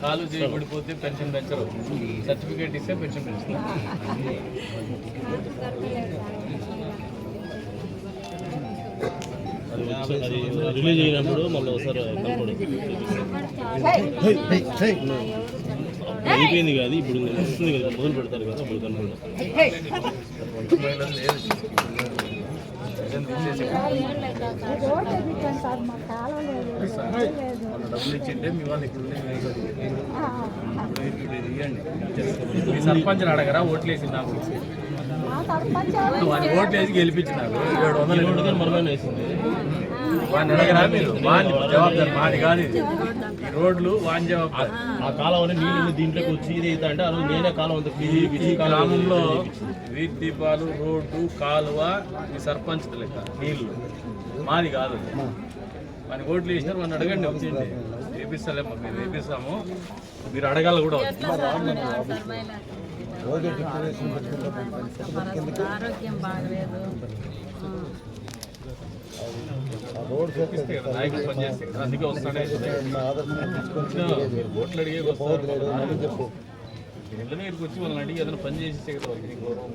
కాలు చేయబడిపోతే పెన్షన్ పెంచరు. సర్టిఫికేట్ ఇస్తే పెన్షన్ పెంచుతారు. అది వచ్చి- అది రిలీజ్ అయినప్పుడు మళ్ళీ ఒకసారి కనపడు అయిపోయింది కాదు ఇప్పుడు వస్తుంది కదా మొదలు పెడతారు కదా అప్పుడు మహిళలు లేదు పెన్షన్ తీసేసి వాళ్ళు డబ్బులు ఇచ్చింటే మీ వాళ్ళు ఇప్పుడు సర్పంచ్ని అడగరా ఓట్లు వేసి నాకు వాడిని ఓట్లు వేసి గెలిపించినారు. ఏడు వందలు కానీ మనమే వేసింది వాడిని అడగరా మీరు. వాడిని జవాబుదారి. మాది కాదు ఇది. ఈ రోడ్లు వాని జవాబుదారి. ఆ కాలం నీళ్ళు దీంట్లోకి వచ్చి ఇది అవుతా అంటే నేనే కాలం అంతా ఈ గ్రామంలో వీధి దీపాలు రోడ్డు కాలువ ఈ సర్పంచ్ లెక్క నీళ్ళు మాది కాదు. మన ఓట్లు వేసినారు. మన అడగండి. వచ్చింది వేపిస్తలే. మాకు మేము వేపిస్తాము. మీరు అడగాల కూడా. ఆరోగ్యం బాగలేదు వేపిస్తే కదా, అందుకే ఇళ్ళ వచ్చి వాళ్ళని అడిగి ఏదైనా పని చేసేస్తే కదా గౌరవం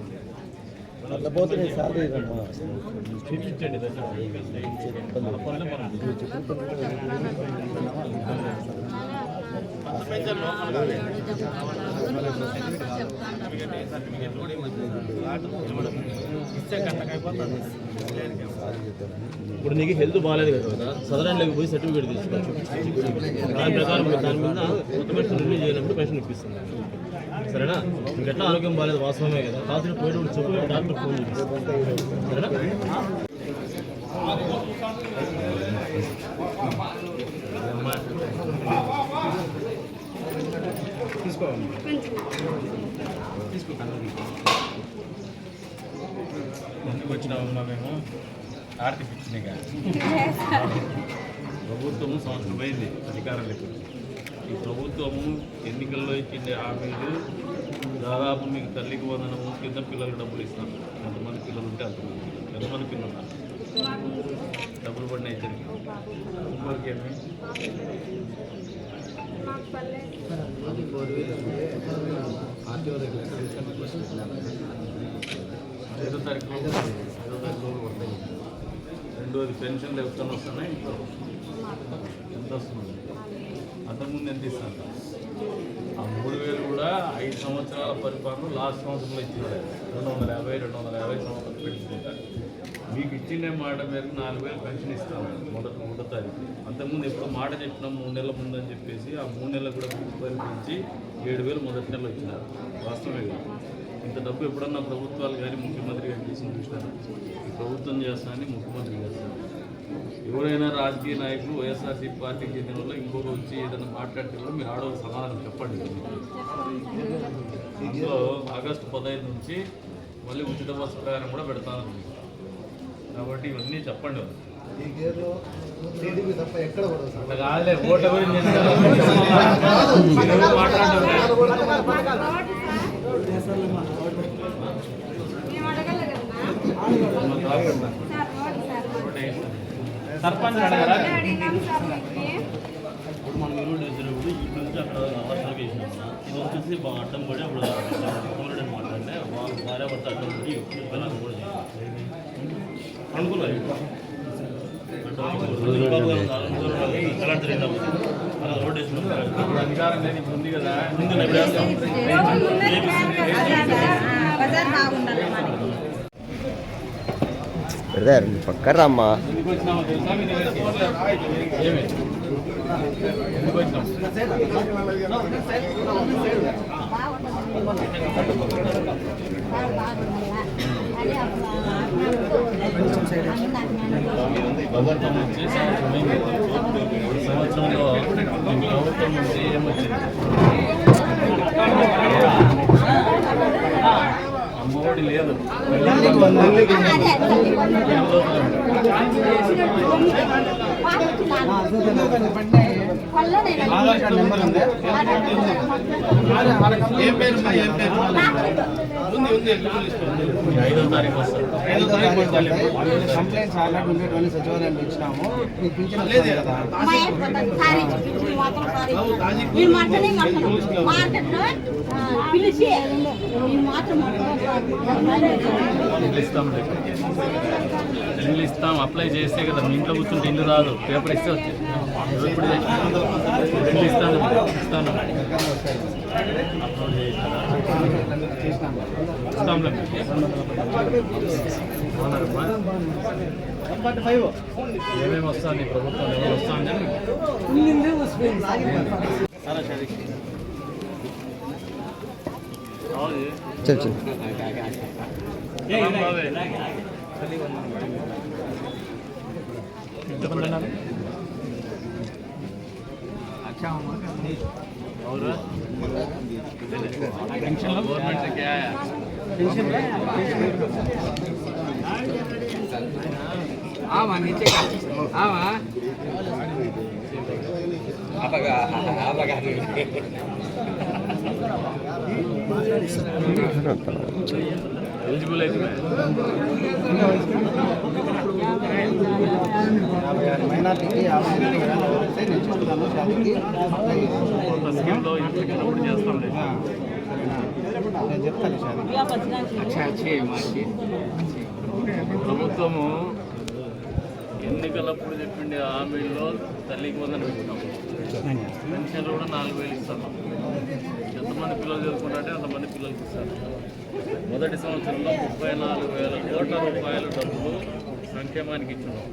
చూపించండి దశ. మన పనులు మనం ఇప్పుడు నీకు హెల్త్ బాగాలేదు కదా సదరన్లోకి పోయి సర్టిఫికేట్ తీసుకోవచ్చు. దాని ప్రకారం దాని మీద కొత్త పెన్షన్ రిలీజ్ అయినప్పుడు పెన్షన్ ఇప్పిస్తుంది సరేనా? మీకు ఎట్లా ఆరోగ్యం బాగాలేదు వాస్తవమే కదా? కాకపోతే పోయిన చెప్పి డాక్టర్ ఫోన్ చేస్తాను సరేనా? ఎందుకు వచ్చినామమ్మా మేము ఆర్థిక ఇచ్చినాయి ప్రభుత్వము సంవత్సరం అధికారం లేకుండా ఈ ప్రభుత్వము ఎన్నికల్లో ఇచ్చింది హామీలు దాదాపు మీకు తల్లికి వందనము కింద పిల్లలకు డబ్బులు ఇస్తాం ఎంతమంది పిల్లలు ఉంటే అంతమంది ఎంతమంది పిల్లలు ఉన్నారు డబ్బులు పడిన ఇద్దరికి ఇంకొకరికి ఏమి ఐదో తారీఖు ఐదో తారీఖు పడతాయి రెండోది పెన్షన్ లేకపోతే వస్తున్నాయి. ఎంత వస్తుంది? అంతకుముందు ఎంత ఇస్తాను ఆ మూడు వేలు కూడా ఐదు సంవత్సరాల పరిపాలన లాస్ట్ సంవత్సరంలో ఇచ్చింది రెండు వందల యాభై రెండు వందల యాభై సంవత్సరాలు పెట్టుకుంటారు మీకు ఇచ్చిన మాట మేరకు నాలుగు వేలు పెన్షన్ ఇస్తాను మొదటి మూడో తారీఖు. అంతకుముందు ఎప్పుడు మాట చెప్పినాం మూడు నెలల ముందు అని చెప్పేసి ఆ మూడు నెలలు కూడా పరిపించి ఏడు వేలు మొదటి నెలలు వచ్చినారు వాస్తవమే కదా. ఇంత డబ్బు ఎప్పుడన్నా ప్రభుత్వాలు కానీ ముఖ్యమంత్రి గారు చేసిన చూసినారు ఈ ప్రభుత్వం చేస్తానని ముఖ్యమంత్రి చేస్తారు ఎవరైనా రాజకీయ నాయకులు వైఎస్ఆర్సీ పార్టీకి చెందిన వాళ్ళు ఇంకొక వచ్చి ఏదైనా మాట్లాడితే కూడా మీరు ఆడో సమాధానం చెప్పండి. అందులో ఆగస్టు పదహైదు నుంచి మళ్ళీ ఉచిత బస్సు ప్రయాణం కూడా పెడతాను కాబట్టి ఇవన్నీ చెప్పండి కాదులే ఓట్ల గురించి. సర్పంచ్ అడగరా ఇప్పుడు మనం ఈరోజు వేసినప్పుడు ఇటు నుంచి అక్కడ వర్షాలకు వేసినాం. ఇది వచ్చేసి బాగా అడ్డం పడి అప్పుడు మాట్లాడితే వాళ్ళు భార్య భర్త అడ్డం పడి పిల్లలు కూడా చేయాలి అనుకున్నారు ఎలా జరిగింది అలా రోడ్ వేసినాం ఇప్పుడు అధికారం లేదు ఇప్పుడు ఉంది కదా ముందు రమ్మా ఎందుకు వచ్చినామో తెలుసా మీ దగ్గరికి? ఏమి ఎందుకు వచ్చినాం ప్రభుత్వం వచ్చి సంవత్సరం సంవత్సరంలో ప్రభుత్వం నుంచి ఏమొచ్చింది అమ్మఒడి లేదు కంప్లైంట్స్ ఆల్రెడీ ఉండేటువంటి సచివాలయం ఇచ్చినాము మీకు పింఛన్ లేదు కదా పిలిచి ఇల్లు ఇస్తాం. అప్లై చేస్తే కదా మీ ఇంట్లో కూర్చుంటే ఇల్లు రాదు. పేపర్ ఇస్తే వచ్చేది ఇప్పుడు ఇస్తాను ఇస్తాను ఏమేమి వస్తాను ప్రభుత్వం ఎవరు వస్తాను ఎంతమంది ஆமா நிச்சயம் ஆமா அபகா ఎలిజిబుల్ అయితే మైనార్టీకి స్కీమ్లో ఇంటికి ప్రభుత్వము ఎన్నికలప్పుడు చెప్పిండే హామీల్లో తల్లికి వందలు పెట్టినాం. పెన్షన్లు కూడా నాలుగు వేలు ఇస్తాం. ఎంతమంది పిల్లలు చదువుకుంటే అంతమంది పిల్లలకి ఇస్తారు. మొదటి సంవత్సరంలో ముప్పై నాలుగు వేల కోట్ల రూపాయల డబ్బులు సంక్షేమానికి ఇచ్చినాం.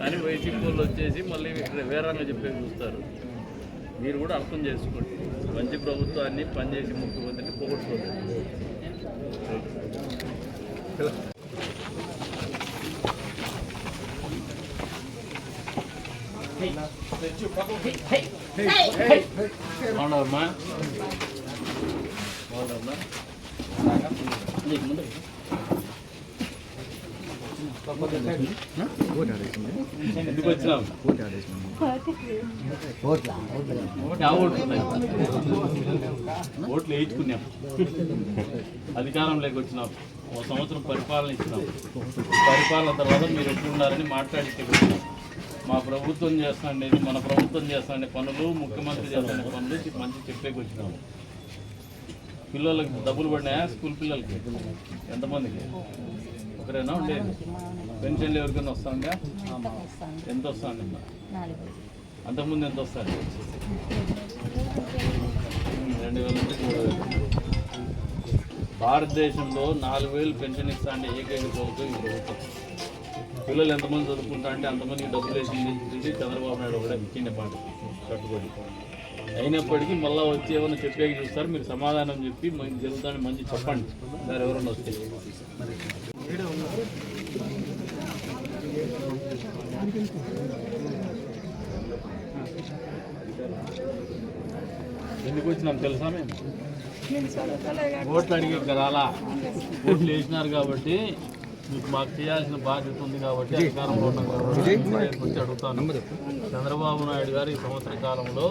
కానీ వైసీపీ వాళ్ళు వచ్చేసి మళ్ళీ వేరంగా చెప్పేసి చూస్తారు. మీరు కూడా అర్థం చేసుకోండి. మంచి ప్రభుత్వాన్ని పనిచేసి ముఖ్యమంత్రిని పోగొట్టుకోండి. బాగున్నావమ్మా? బాగున్నావమ్మా నీకు ముందు ఎందుకు వచ్చినావు యా ఓట్లు వేయించుకున్నాం అధికారంలోకి వచ్చినాం ఒక సంవత్సరం పరిపాలన ఇచ్చినాం పరిపాలన తర్వాత మీరు ఎట్లున్నారని మాట్లాడి వచ్చినాం మా ప్రభుత్వం చేస్తాండేది మన ప్రభుత్వం చేస్తాండే పనులు ముఖ్యమంత్రి చేస్తాండే పనులు మంచి చెప్పేకి వచ్చినాము పిల్లలకి డబ్బులు పడినాయా? స్కూల్ పిల్లలకి? ఎంతమందికి? ఒకరేనా ఉండేది? పెన్షన్లు ఎవరికైనా వస్తుందా? ఎంత వస్తుంది? అంతకుముందు ఎంత వస్తుంది రెండు వేల నుంచి మూడు వేలు. భారతదేశంలో నాలుగు వేలు పెన్షన్ ఇస్తా అంటే ఏకైక ప్రభుత్వం ఈ ప్రభుత్వం. పిల్లలు ఎంతమంది చదువుకుంటా అంటే అంతమందికి డబ్బులు వేసింది. చంద్రబాబు నాయుడు ఒకటే ఇచ్చిండే మాట కట్టుబడి అయినప్పటికీ మళ్ళీ వచ్చి ఏమైనా చెప్పేకి చూస్తారు. మీరు సమాధానం చెప్పి మంచి జరుగుతానని మంచి చెప్పండి. సార్ ఎవరైనా వస్తే. ఎందుకు వచ్చినాం తెలుసా మేము? ఓట్లు అడిగే కదా అలా. ఓట్లు వేసినారు కాబట్టి మీకు మాకు చేయాల్సిన బాధ్యత ఉంది కాబట్టి అధికారంలో ఉన్నాం కాబట్టి వచ్చి అడుగుతాను. చంద్రబాబు నాయుడు గారు ఈ సంవత్సర కాలంలో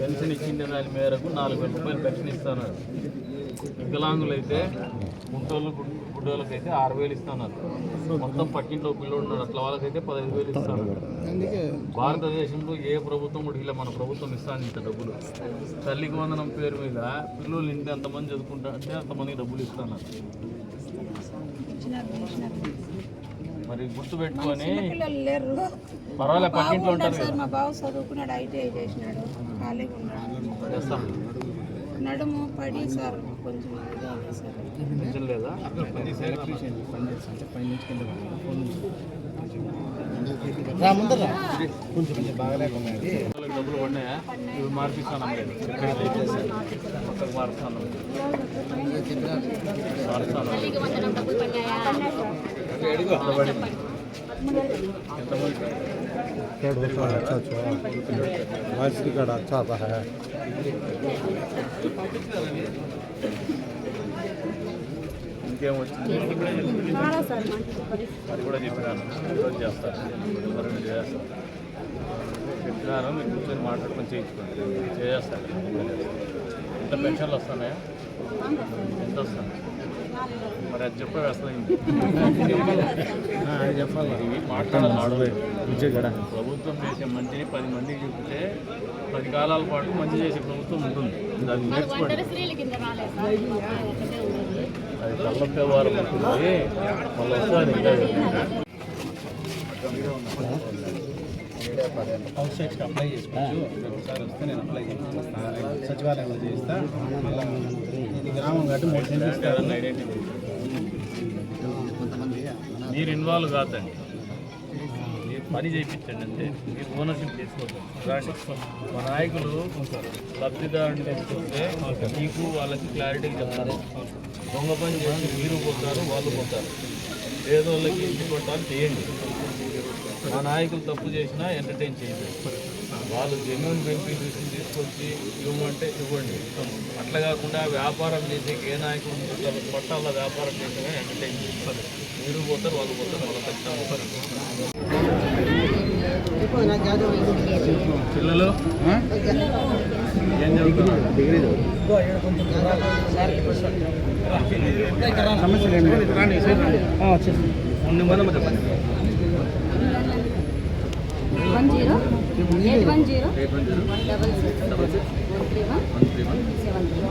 పెన్షన్ ఇచ్చిన దాని మేరకు నాలుగు వేల రూపాయలు పెన్షన్ ఇస్తున్నారు. వికలాంగులు అయితే గుంటోళ్ళు గుడ్డోళ్ళకి అయితే ఆరు వేలు ఇస్తున్నారు. మొత్తం పక్కింట్లో పిల్లలు ఉన్నారు అట్లా వాళ్ళకైతే పదహైదు వేలు ఇస్తున్నారు. భారతదేశంలో ఏ ప్రభుత్వం కూడా ఇలా మన ప్రభుత్వం ఇస్తాను ఇంత డబ్బులు. తల్లికి వందనం పేరు మీద పిల్లలు ఇంటి ఎంతమంది చదువుకుంటా అంటే అంతమందికి డబ్బులు ఇస్తున్నారు. మరి గుర్తు పెట్టుకొని పర్వాలే పక్కింట్లో ఉంటారు సార్ కదా. మా బావ చదువుకున్నాడు ఐటీఐ చేసినాడు. ఖాళీగా ఉన్నాడు. నడుము పడి సార్ కొంచెం సార్. లేదా. కొంచెం కొంచెం బాగలేకున్నది వాళ్ళకి డబ్బులు పడినాయా ఇవి మార్పిస్తాను అమ్మలేదు పక్కకు మారుస్తాను మారుస్తాను ఎంతమంది वाइस कार्ड अच्छा आता है ఇంకేం వచ్చింది అది కూడా చెప్పాను ఈరోజు చేస్తాను రెండు చేస్తాను ప్రకారం మీరు కూర్చొని మాట్లాడుకొని చేయించుకోండి. చేసేస్తారు. ఎంత పెన్షన్లు వస్తున్నాయా? ఎంత వస్తుంది? మరి అది చెప్పే అసలు చెప్పాలి. ఇవి మాట్లాడాలి. ప్రభుత్వం చేసే మంచిని పది మందికి చెప్తే పది కాలాల పాటు మంచి చేసే ప్రభుత్వం ఉంటుంది. దాన్ని నేర్చుకోండి. అది తల్లొప్పే వారం ఉంటుంది. మళ్ళీ వస్తుంది. హౌస్ సైట్స్కి అప్లై చేసుకోవచ్చు ఒకసారి వస్తే నేను అప్లై చేస్తాను. సచివాలయంలో చేస్తా మళ్ళీ ఇది గ్రామం కాబట్టి మూడు సెంట్లు ఇస్తారు ఐడెంటిటీ మీరు ఇన్వాల్వ్ కాదండి. మీరు పని చేయించండి అంతే. మీరు ఓనర్షిప్ తీసుకోవద్దు రాండి మా నాయకులు లబ్ధిదారుని తీసుకొస్తే మీకు వాళ్ళకి క్లారిటీ చెప్తారు. దొంగ పని చేసి మీరు పోతారు వాళ్ళు పోతారు. పేదోళ్ళకి ఇంటి కొట్టాలి చేయండి. మా నాయకులు తప్పు చేసినా ఎంటర్టైన్ చేయండి వాళ్ళు జెన్యున్ బెనిఫిట్స్ తీసుకొచ్చి ఇవ్వమంటే ఇవ్వండి. అట్లా కాకుండా వ్యాపారం చేసే ఏ నాయకులు ఉంటారు పట్టాల వ్యాపారం చేసినా ఎంటర్టైన్ చేస్తారు. మీరు పోతారు వాళ్ళు పోతారు వాళ్ళ ఖచ్చితంగా పిల్లలు? ఏం చదువుతున్నారు? డిగ్రీ సమస్యలు ఏమి వచ్చేసి one zero eight one zero double six one three one seven three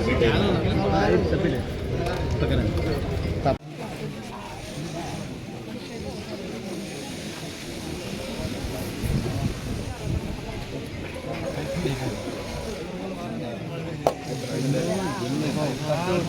కొంచెం ఒక యూనిక్ అనే వాళ్ళు సపోర్ట్ వెళ్ళిపోతాను ముందు ముందు పోతాను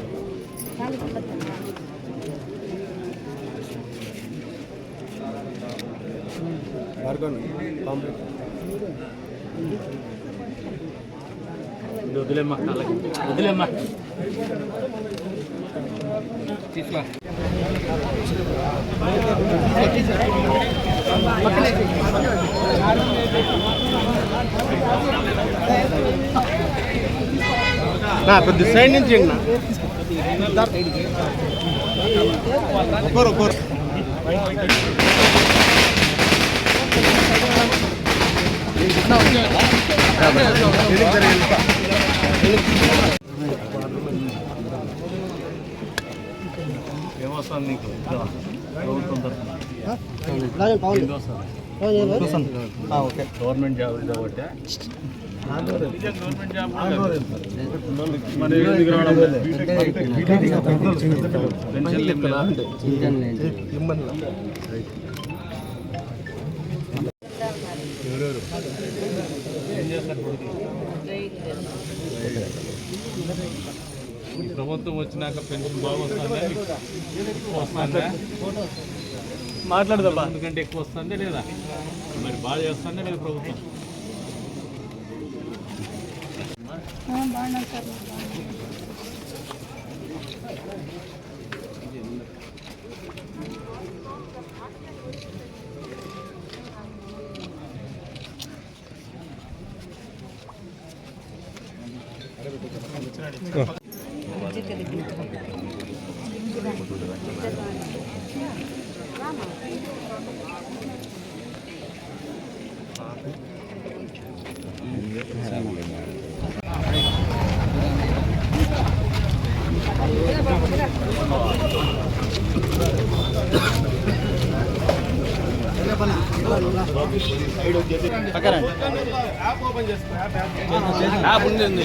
వదిలేమ్మా వదిలేమ్మా తీసుకో కొద్ది సైడ్ నుంచి ఒకరు ఒకరు ఏమొస్తుంది నీకు ప్రభుత్వం తరఫున ఓకే. గవర్నమెంట్ జాబ్ కాబట్టి. ఈ ప్రభుత్వం వచ్చినాక పెన్షన్ బాగా వస్తుందా మాట్లాడదా ఎందుకంటే ఎక్కువ వస్తుందా లేదా? మరి బాగా చేస్తుందా లేదా ప్రభుత్వం? బాగున్నాను సార్ యాప్ ఉంది ఉంది